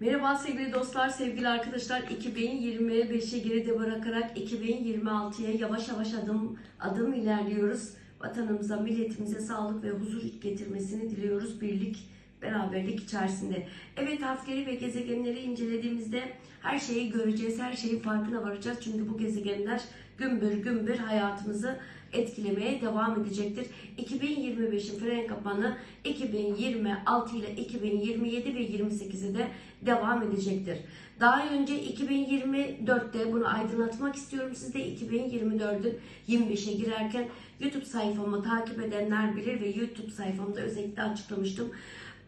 Merhaba sevgili dostlar, sevgili arkadaşlar. 2025'i geride bırakarak 2026'ya yavaş yavaş adım adım ilerliyoruz. Vatanımıza, milletimize sağlık ve huzur getirmesini diliyoruz birlik, beraberlik içerisinde. Evet harfleri ve gezegenleri incelediğimizde her şeyi göreceğiz, her şeyin farkına varacağız. Çünkü bu gezegenler gümbür gümbür hayatımızı etkilemeye devam edecektir. 2025'in fren kapanı 2026 ile 2027 ve 28'i de devam edecektir. Daha önce 2024'te bunu aydınlatmak istiyorum sizde 2024'ün 25'e girerken YouTube sayfamı takip edenler bilir ve YouTube sayfamda özellikle açıklamıştım.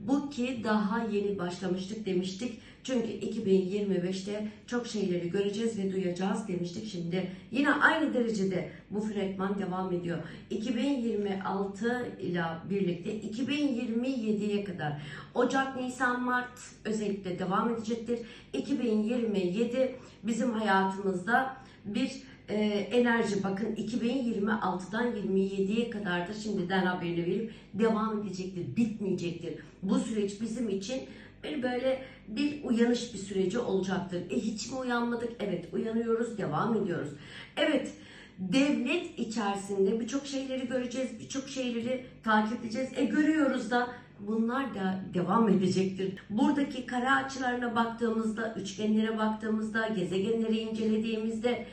Bu ki daha yeni başlamıştık demiştik. Çünkü 2025'te çok şeyleri göreceğiz ve duyacağız demiştik. Şimdi yine aynı derecede bu fragman devam ediyor. 2026 ile birlikte 2027'ye kadar Ocak, Nisan, Mart özellikle devam edecektir. 2027 bizim hayatımızda bir e, enerji bakın 2026'dan 27'ye kadar da şimdiden haberini verip devam edecektir, bitmeyecektir. Bu süreç bizim için bir böyle bir uyanış bir süreci olacaktır. E hiç mi uyanmadık? Evet uyanıyoruz, devam ediyoruz. Evet devlet içerisinde birçok şeyleri göreceğiz, birçok şeyleri takip edeceğiz. E görüyoruz da bunlar da devam edecektir. Buradaki kare açılarına baktığımızda, üçgenlere baktığımızda, gezegenleri incelediğimizde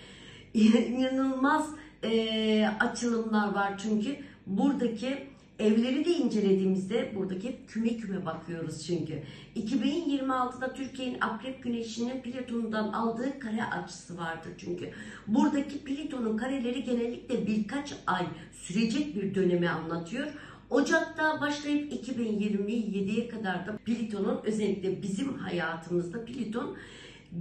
inanılmaz e, açılımlar var çünkü buradaki evleri de incelediğimizde buradaki küme küme bakıyoruz çünkü. 2026'da Türkiye'nin Akrep Güneşi'nin Plüton'dan aldığı kare açısı vardır çünkü. Buradaki Plüton'un kareleri genellikle birkaç ay sürecek bir dönemi anlatıyor. Ocak'ta başlayıp 2027'ye kadar da Plüton'un özellikle bizim hayatımızda Plüton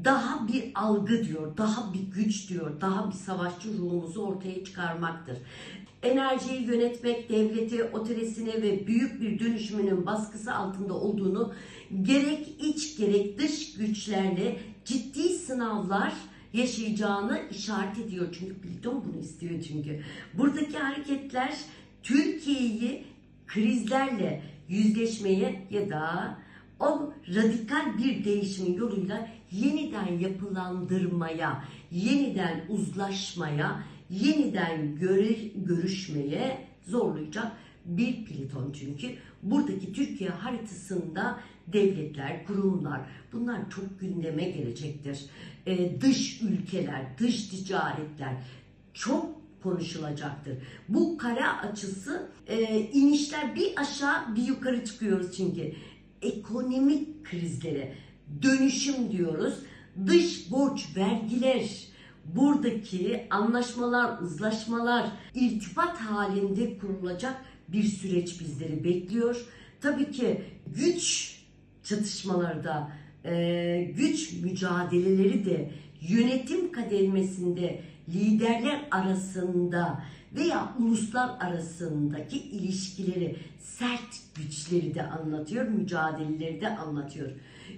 daha bir algı diyor, daha bir güç diyor, daha bir savaşçı ruhumuzu ortaya çıkarmaktır. Enerjiyi yönetmek, devleti, otoresine ve büyük bir dönüşümünün baskısı altında olduğunu gerek iç gerek dış güçlerle ciddi sınavlar yaşayacağını işaret ediyor. Çünkü Plüton bunu istiyor çünkü. Buradaki hareketler Türkiye'yi krizlerle yüzleşmeye ya da o radikal bir değişimin yoluyla yeniden yapılandırmaya, yeniden uzlaşmaya, yeniden görüşmeye zorlayacak bir Plüton çünkü. Buradaki Türkiye haritasında devletler, kurumlar bunlar çok gündeme gelecektir. Ee, dış ülkeler, dış ticaretler çok konuşulacaktır. Bu kare açısı e, inişler bir aşağı bir yukarı çıkıyoruz çünkü ekonomik krizlere dönüşüm diyoruz. Dış borç, vergiler, buradaki anlaşmalar, uzlaşmalar, irtibat halinde kurulacak bir süreç bizleri bekliyor. Tabii ki güç çatışmaları da, e, güç mücadeleleri de yönetim kademesinde liderler arasında veya uluslar arasındaki ilişkileri, sert güçleri de anlatıyor, mücadeleleri de anlatıyor.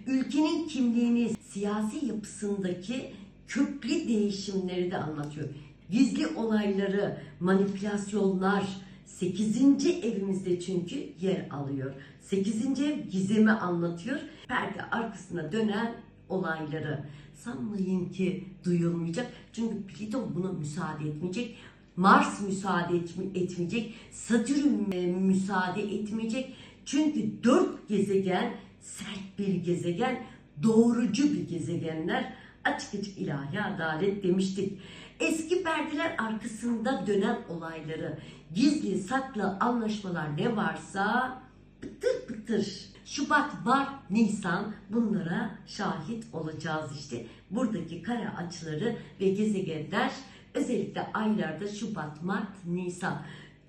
Ülkenin kimliğini, siyasi yapısındaki köklü değişimleri de anlatıyor. Gizli olayları, manipülasyonlar 8. evimizde çünkü yer alıyor. 8. ev gizemi anlatıyor. Perde arkasına dönen olayları. Sanmayın ki duyulmayacak. Çünkü Plüton buna müsaade etmeyecek. Mars müsaade etmeyecek. Satürn e, müsaade etmeyecek. Çünkü dört gezegen sert bir gezegen, doğrucu bir gezegenler. Açık açık ilahi adalet demiştik. Eski perdeler arkasında dönen olayları, gizli saklı anlaşmalar ne varsa pıtır pıtır. Şubat, Mart, Nisan bunlara şahit olacağız işte. Buradaki kare açıları ve gezegenler özellikle aylarda Şubat, Mart, Nisan.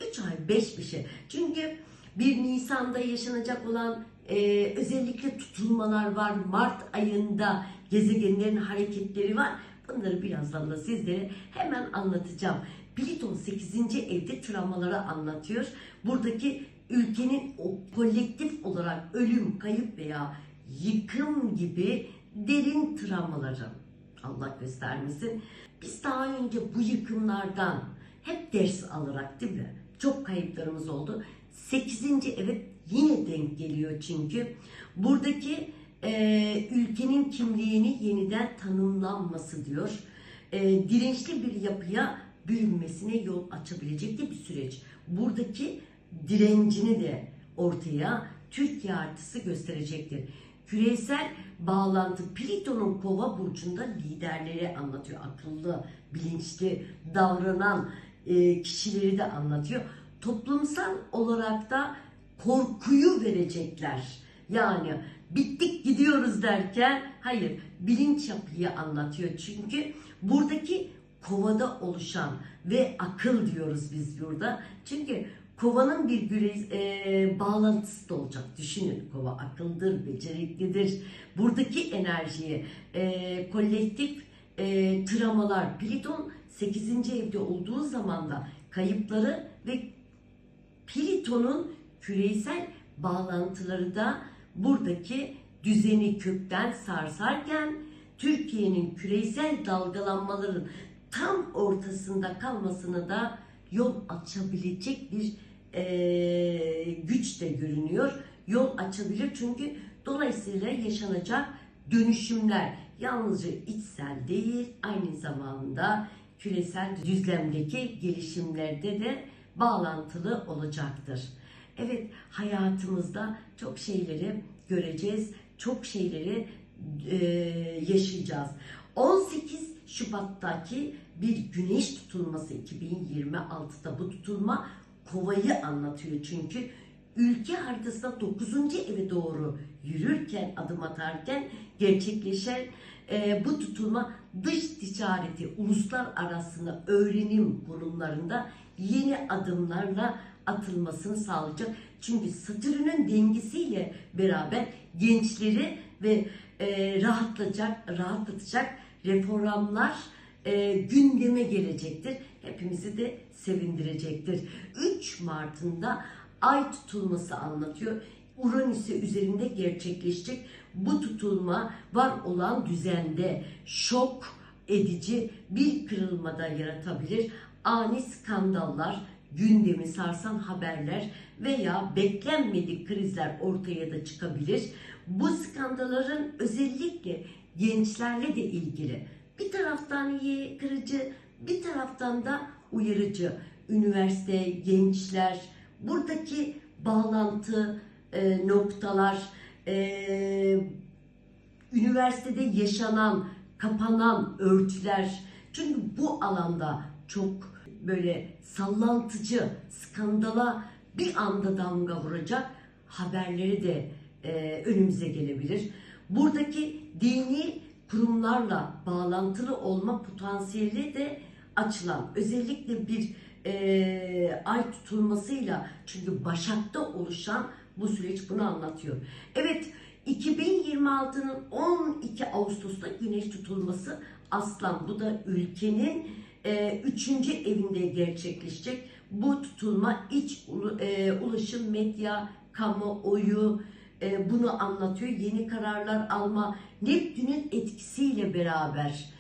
3 ay 5 bir şey. Çünkü bir Nisan'da yaşanacak olan e, özellikle tutulmalar var. Mart ayında gezegenlerin hareketleri var. Bunları birazdan da sizlere hemen anlatacağım. Plüton 8. evde travmaları anlatıyor. Buradaki ülkenin o kolektif olarak ölüm, kayıp veya yıkım gibi derin travmaları Allah göstermesin. Biz daha önce bu yıkımlardan hep ders alarak değil mi? Çok kayıplarımız oldu. 8. evet yine denk geliyor çünkü. Buradaki e, ülkenin kimliğini yeniden tanımlanması diyor. E, dirençli bir yapıya bürünmesine yol açabilecek de bir süreç. Buradaki direncini de ortaya Türkiye haritası gösterecektir. Küresel bağlantı Plüton'un kova burcunda liderleri anlatıyor. Akıllı, bilinçli davranan e, kişileri de anlatıyor. Toplumsal olarak da korkuyu verecekler. Yani bittik gidiyoruz derken hayır bilinç yapıyı anlatıyor. Çünkü buradaki kovada oluşan ve akıl diyoruz biz burada. Çünkü kovanın bir güre, e, bağlantısı da olacak. Düşünün kova akıldır, beceriklidir. Buradaki enerjiyi e, kolektif e, travmalar, Pliton 8. evde olduğu zaman da kayıpları ve Pliton'un küresel bağlantıları da buradaki düzeni kökten sarsarken Türkiye'nin küresel dalgalanmaların tam ortasında kalmasını da yol açabilecek bir eee, güç de görünüyor. Yol açabilir çünkü dolayısıyla yaşanacak dönüşümler yalnızca içsel değil aynı zamanda küresel düzlemdeki gelişimlerde de bağlantılı olacaktır. Evet hayatımızda çok şeyleri göreceğiz, çok şeyleri e, yaşayacağız. 18 Şubat'taki bir güneş tutulması 2026'da bu tutulma kovayı anlatıyor çünkü ülke haritasında 9. eve doğru yürürken adım atarken gerçekleşen e, bu tutulma dış ticareti uluslar arasında öğrenim konumlarında yeni adımlarla atılmasını sağlayacak. Çünkü Satürn'ün dengesiyle beraber gençleri ve e, rahatlatacak, rahatlatacak reformlar e, gündeme gelecektir. Hepimizi de sevindirecektir. 3 Mart'ında ay tutulması anlatıyor. Uranüs'e üzerinde gerçekleşecek bu tutulma var olan düzende şok edici bir kırılmada yaratabilir. Ani skandallar, gündemi sarsan haberler veya beklenmedik krizler ortaya da çıkabilir. Bu skandalların özellikle gençlerle de ilgili. Bir taraftan iyi kırıcı, bir taraftan da uyarıcı. Üniversite, gençler, buradaki bağlantı e, noktalar, e, üniversitede yaşanan, kapanan örtüler. Çünkü bu alanda çok böyle sallantıcı, skandala bir anda damga vuracak haberleri de e, önümüze gelebilir. Buradaki dini kurumlarla bağlantılı olma potansiyeli de açılan özellikle bir e, ay tutulmasıyla çünkü Başak'ta oluşan bu süreç bunu anlatıyor. Evet 2026'nın 12 Ağustos'ta güneş tutulması Aslan bu da ülkenin e, üçüncü evinde gerçekleşecek. Bu tutulma iç e, ulaşım, medya, kamuoyu e, bunu anlatıyor. Yeni kararlar alma, Neptün'ün etkisiyle beraber.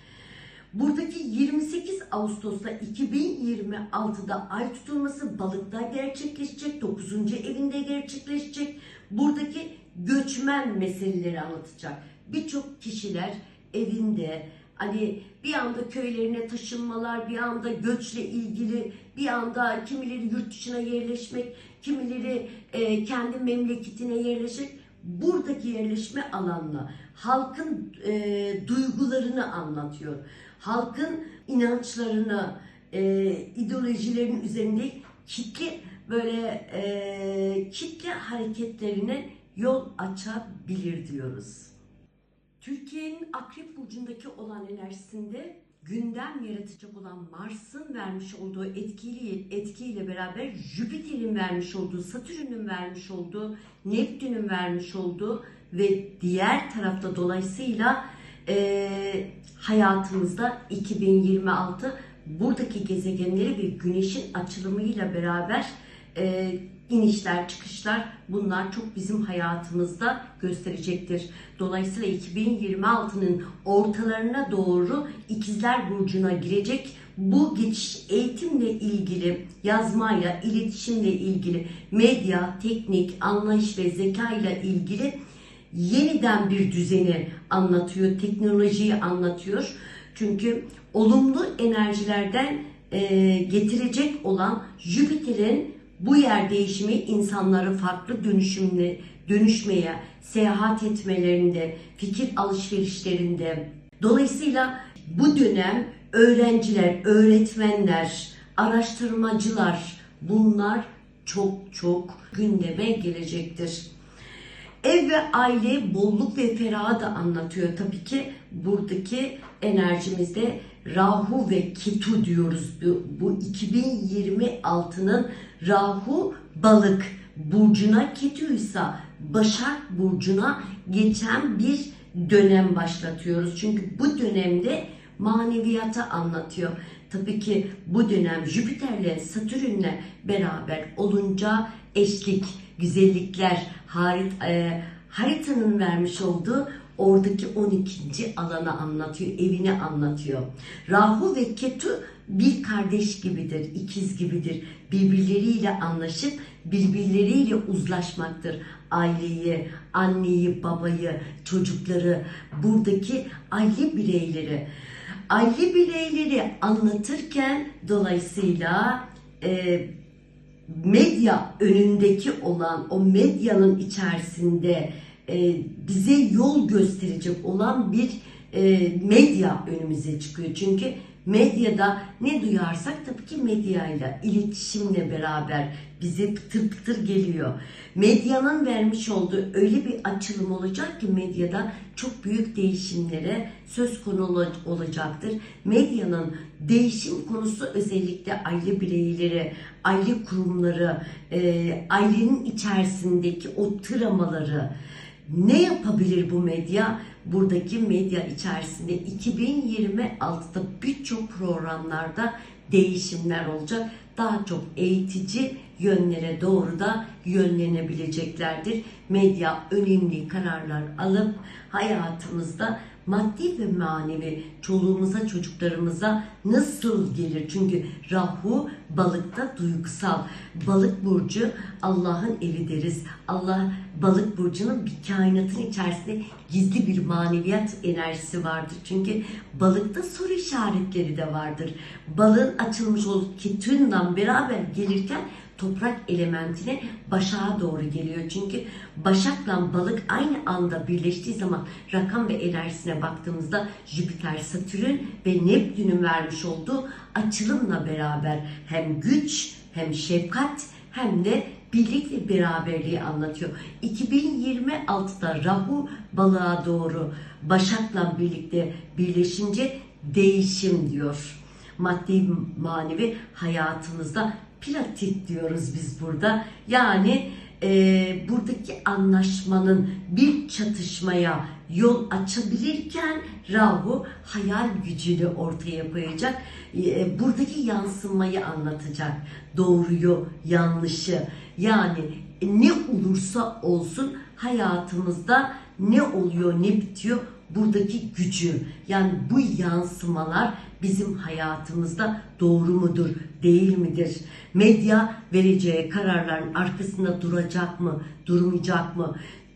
Buradaki 28 Ağustos'ta 2026'da ay tutulması balıkta gerçekleşecek. 9. evinde gerçekleşecek. Buradaki göçmen meseleleri anlatacak. Birçok kişiler evinde hani bir anda köylerine taşınmalar, bir anda göçle ilgili, bir anda kimileri yurt dışına yerleşmek, kimileri e, kendi memleketine yerleşmek. Buradaki yerleşme alanla halkın e, duygularını anlatıyor. Halkın inançlarını, e, ideolojilerin üzerinde kitle böyle e, kitle hareketlerine yol açabilir diyoruz. Türkiye'nin Akrep Burcu'ndaki olan enerjisinde gündem yaratacak olan Mars'ın vermiş olduğu etkili, etkiyle beraber Jüpiter'in vermiş olduğu, Satürn'ün vermiş olduğu, Neptün'ün vermiş olduğu ve diğer tarafta dolayısıyla eee, hayatımızda 2026 buradaki gezegenleri ve güneşin açılımıyla beraber e, inişler çıkışlar bunlar çok bizim hayatımızda gösterecektir. Dolayısıyla 2026'nın ortalarına doğru ikizler burcuna girecek bu geçiş eğitimle ilgili, yazmayla, iletişimle ilgili, medya, teknik, anlayış ve zeka ile ilgili yeniden bir düzeni anlatıyor, teknolojiyi anlatıyor. Çünkü olumlu enerjilerden e, getirecek olan Jüpiter'in bu yer değişimi insanları farklı dönüşümle dönüşmeye, seyahat etmelerinde, fikir alışverişlerinde. Dolayısıyla bu dönem öğrenciler, öğretmenler, araştırmacılar bunlar çok çok gündeme gelecektir. Ev ve aile bolluk ve ferahı da anlatıyor. Tabii ki buradaki enerjimizde Rahu ve Ketu diyoruz. Bu, bu 2026'nın Rahu balık burcuna, Ketu ise Başak burcuna geçen bir dönem başlatıyoruz. Çünkü bu dönemde maneviyatı anlatıyor. Tabii ki bu dönem Jüpiter'le Satürn'le beraber olunca eşlik, güzellikler, harit, e, haritanın vermiş olduğu oradaki 12. alanı anlatıyor, evini anlatıyor. Rahu ve Ketu bir kardeş gibidir, ikiz gibidir. Birbirleriyle anlaşıp birbirleriyle uzlaşmaktır. Aileyi, anneyi, babayı, çocukları, buradaki aile bireyleri. Aile bireyleri anlatırken dolayısıyla e, medya önündeki olan o medyanın içerisinde e, bize yol gösterecek olan bir e, medya önümüze çıkıyor. Çünkü medyada ne duyarsak tabii ki medyayla, iletişimle beraber bize pıtır pıtır geliyor. Medyanın vermiş olduğu öyle bir açılım olacak ki medyada çok büyük değişimlere söz konu olacaktır. Medyanın değişim konusu özellikle aile bireyleri, aile kurumları, e, ailenin içerisindeki o travmaları, ne yapabilir bu medya? Buradaki medya içerisinde 2026'da birçok programlarda değişimler olacak. Daha çok eğitici yönlere doğru da yönlenebileceklerdir. Medya önemli kararlar alıp hayatımızda maddi ve manevi çoluğumuza çocuklarımıza nasıl gelir? Çünkü Rahu balıkta duygusal. Balık burcu Allah'ın evi deriz. Allah balık burcunun bir kainatın içerisinde gizli bir maneviyat enerjisi vardır. Çünkü balıkta soru işaretleri de vardır. Balığın açılmış olduğu ketünden beraber gelirken toprak elementine başağa doğru geliyor. Çünkü başakla balık aynı anda birleştiği zaman rakam ve enerjisine baktığımızda Jüpiter, Satürn ve Neptün'ün vermiş olduğu açılımla beraber hem güç hem şefkat hem de birlik ve beraberliği anlatıyor. 2026'da Rahu balığa doğru Başak'la birlikte birleşince değişim diyor. Maddi manevi hayatımızda platit diyoruz biz burada. Yani e, buradaki anlaşmanın bir çatışmaya yol açabilirken Rahu hayal gücünü ortaya koyacak. E, buradaki yansımayı anlatacak. Doğruyu, yanlışı. Yani ne olursa olsun hayatımızda ne oluyor, ne bitiyor buradaki gücü yani bu yansımalar bizim hayatımızda doğru mudur, değil midir? Medya vereceği kararların arkasında duracak mı, durmayacak mı?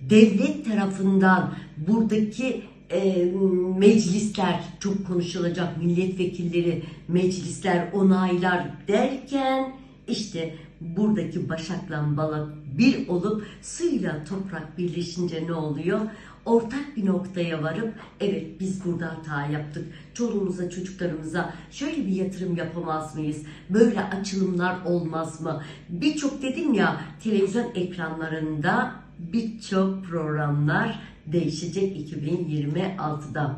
Devlet tarafından buradaki e, meclisler çok konuşulacak, milletvekilleri, meclisler, onaylar derken işte buradaki başakla balık bir olup suyla toprak birleşince ne oluyor? Ortak bir noktaya varıp evet biz burada hata yaptık. Çoluğumuza çocuklarımıza şöyle bir yatırım yapamaz mıyız? Böyle açılımlar olmaz mı? Birçok dedim ya televizyon ekranlarında birçok programlar değişecek 2026'da.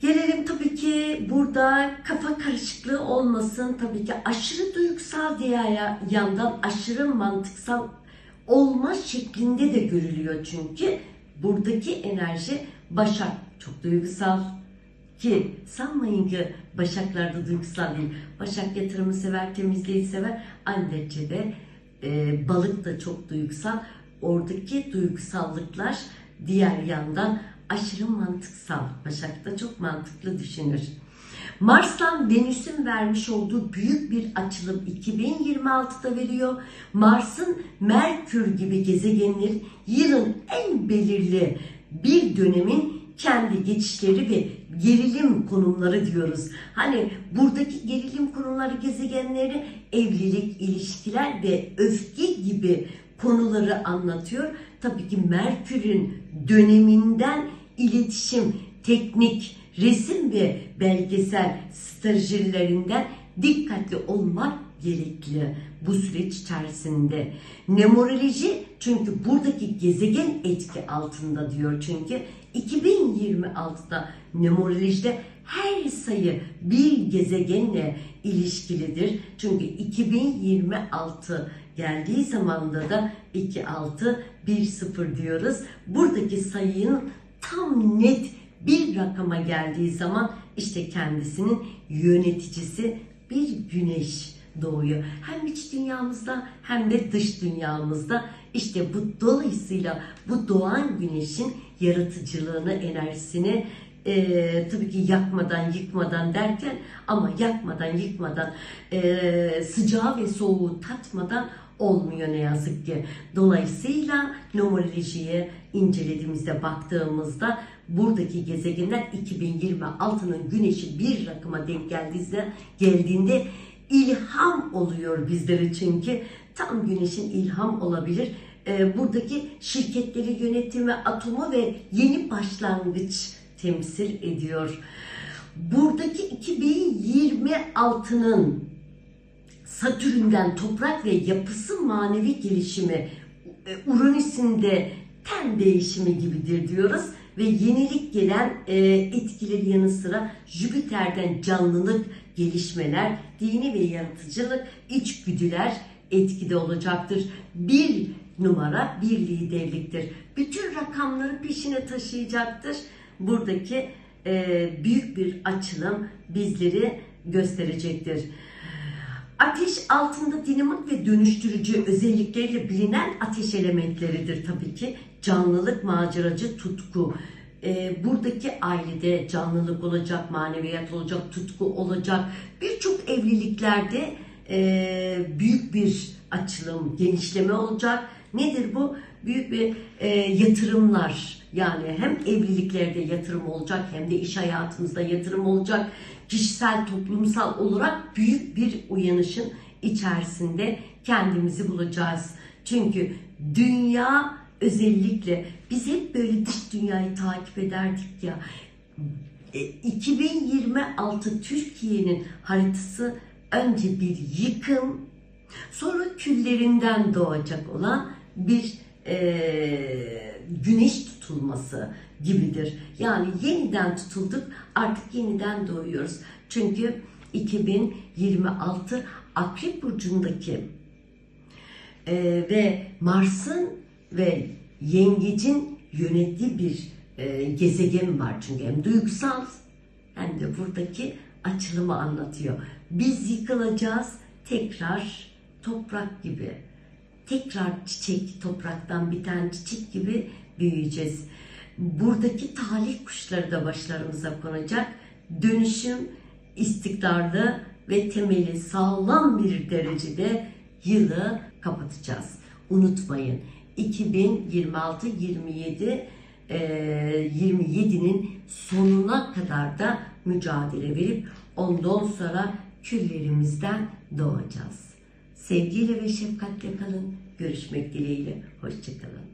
Gelelim tabii ki burada kafa karışıklığı olmasın. Tabii ki aşırı duygusal diğer yandan aşırı mantıksal olma şeklinde de görülüyor çünkü buradaki enerji Başak çok duygusal ki sanmayın ki Başaklarda duygusal değil. Başak yatırımı sever, temizliği sever. Annece de e, balık da çok duygusal. Oradaki duygusallıklar diğer yandan aşırı mantıksal. Başak da çok mantıklı düşünür. Mars'tan Venüs'ün vermiş olduğu büyük bir açılım 2026'da veriyor. Mars'ın Merkür gibi gezegenlerin yılın en belirli bir dönemin kendi geçişleri ve gerilim konumları diyoruz. Hani buradaki gerilim konumları gezegenleri evlilik, ilişkiler ve öfke gibi konuları anlatıyor. Tabii ki Merkür'ün döneminden iletişim, teknik, resim ve belgesel stratejilerinden dikkatli olmak gerekli bu süreç içerisinde. Nemoroloji çünkü buradaki gezegen etki altında diyor çünkü 2026'da nemorolojide her sayı bir gezegenle ilişkilidir. Çünkü 2026 geldiği zamanda da 2610 diyoruz. Buradaki sayının tam net bir rakama geldiği zaman işte kendisinin yöneticisi bir güneş doğuyor. Hem iç dünyamızda hem de dış dünyamızda işte bu dolayısıyla bu doğan güneşin yaratıcılığını, enerjisini e, tabii ki yakmadan, yıkmadan derken ama yakmadan, yıkmadan, e, sıcağı ve soğuğu tatmadan olmuyor ne yazık ki. Dolayısıyla numerolojiye incelediğimizde baktığımızda buradaki gezegenler 2026'nın güneşi bir rakıma denk geldiyse geldiğinde ilham oluyor bizlere çünkü tam güneşin ilham olabilir. Ee, buradaki şirketleri yönetimi, atomu ve yeni başlangıç temsil ediyor. Buradaki 2026'nın Satürn'den toprak ve yapısı manevi gelişimi e, Uranüs'ün de ten değişimi gibidir diyoruz ve yenilik gelen e, etkileri yanı sıra Jüpiter'den canlılık, gelişmeler, dini ve yaratıcılık, içgüdüler etkide olacaktır. Bir numara bir liderliktir. Bütün rakamları peşine taşıyacaktır. Buradaki e, büyük bir açılım bizleri gösterecektir. Ateş altında dinamik ve dönüştürücü özellikleriyle bilinen ateş elementleridir tabii ki. Canlılık, maceracı, tutku. Ee, buradaki ailede canlılık olacak, maneviyat olacak, tutku olacak. Birçok evliliklerde e, büyük bir açılım, genişleme olacak. Nedir bu? Büyük bir e, yatırımlar. Yani hem evliliklerde yatırım olacak hem de iş hayatımızda yatırım olacak. Kişisel, toplumsal olarak büyük bir uyanışın içerisinde kendimizi bulacağız. Çünkü dünya özellikle biz hep böyle dış dünyayı takip ederdik ya. E, 2026 Türkiye'nin haritası önce bir yıkım, sonra küllerinden doğacak olan bir e, güneş tutulması gibidir. Yani yeniden tutulduk, artık yeniden doğuyoruz. Çünkü 2026 Akrep Burcu'ndaki e, ve Mars'ın ve Yengecin yönettiği bir e, gezegen var. Çünkü hem duygusal hem de buradaki açılımı anlatıyor. Biz yıkılacağız, tekrar toprak gibi tekrar çiçek topraktan biten çiçek gibi büyüyeceğiz. Buradaki talih kuşları da başlarımıza konacak. Dönüşüm istikrarlı ve temeli sağlam bir derecede yılı kapatacağız. Unutmayın 2026-27 27'nin sonuna kadar da mücadele verip ondan sonra küllerimizden doğacağız. Sevgiyle ve şefkatle kalın. Görüşmek dileğiyle. Hoşçakalın.